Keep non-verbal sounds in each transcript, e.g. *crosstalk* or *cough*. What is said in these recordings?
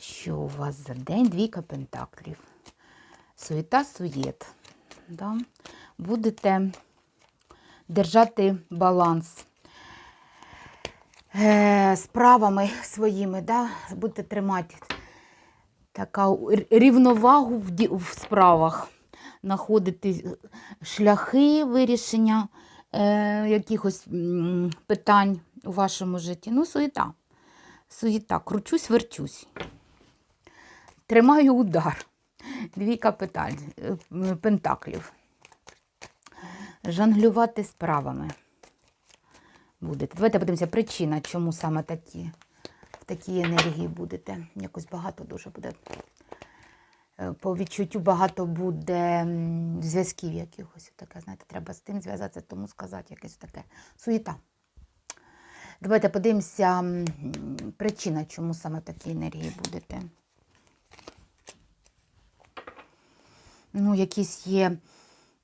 Що у вас за день? Двійка пентаклів. Суєта, суєт. Да? Будете держати баланс е, справами своїми, да? будете тримати така рівновагу в, в справах, знаходити шляхи вирішення е, якихось питань у вашому житті. Ну, суєта. Суєта. Кручусь, верчусь. Тримаю удар. Двійка питань, е, пентаклів. Жонглювати справами будете. Давайте подивимося, причина, чому саме такі, в такій енергії будете. Якось багато дуже буде. Е, По відчуттю багато буде зв'язків якихось. Таке, знаєте, треба з тим зв'язатися, тому сказати якесь таке. Суєта. Давайте подивимося причина, чому саме в такій енергії будете. Ну, якісь є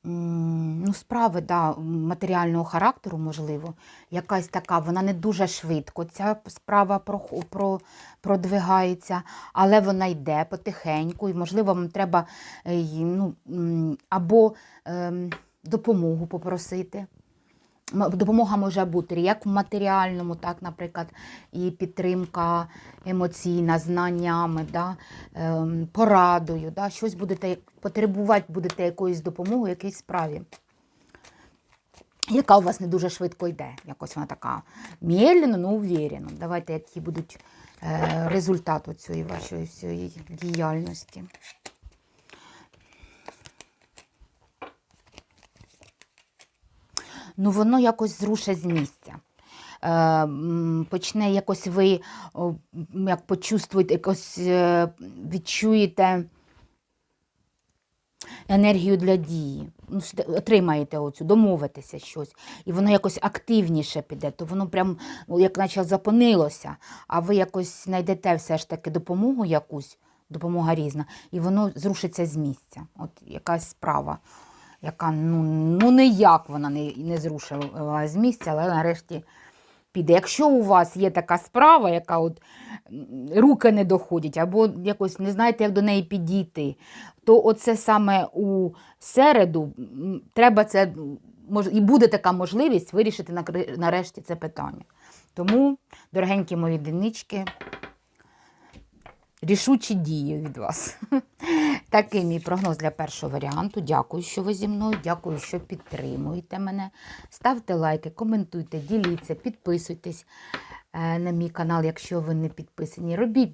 ну, справи да, матеріального характеру, можливо, якась така, вона не дуже швидко, ця справа про, про, продвигається, але вона йде потихеньку, і, можливо, вам треба е, ну, або ем, допомогу попросити. Допомога може бути як в матеріальному, так, наприклад, і підтримка емоційна, знаннями, да, ем, порадою, да, щось будете потребувати будете якоїсь допомоги, якійсь справі, яка у вас не дуже швидко йде. Якось вона така медленно, но уверенно. Давайте, які будуть е, результати цієї вашої всієї діяльності. Ну воно якось зрушить з місця. Е, почне якось ви як почувствуєте, якось е, відчуєте енергію для дії. Ну, отримаєте оцю, домовитеся щось, і воно якось активніше піде, то воно прям як наче запонилося, а ви якось знайдете все ж таки допомогу якусь, допомога різна, і воно зрушиться з місця. От якась справа, яка ну, ну ніяк вона не, не зрушила з місця, але нарешті піде. Якщо у вас є така справа, яка от руки не доходять, або якось не знаєте, як до неї підійти, то оце саме у середу треба це і буде така можливість вирішити нарешті це питання. Тому, дорогенькі мої динички, рішучі дії від вас. *laughs* Такий мій прогноз для першого варіанту. Дякую, що ви зі мною. Дякую, що підтримуєте мене. Ставте лайки, коментуйте, діліться, підписуйтесь е, на мій канал, якщо ви не підписані. Робіть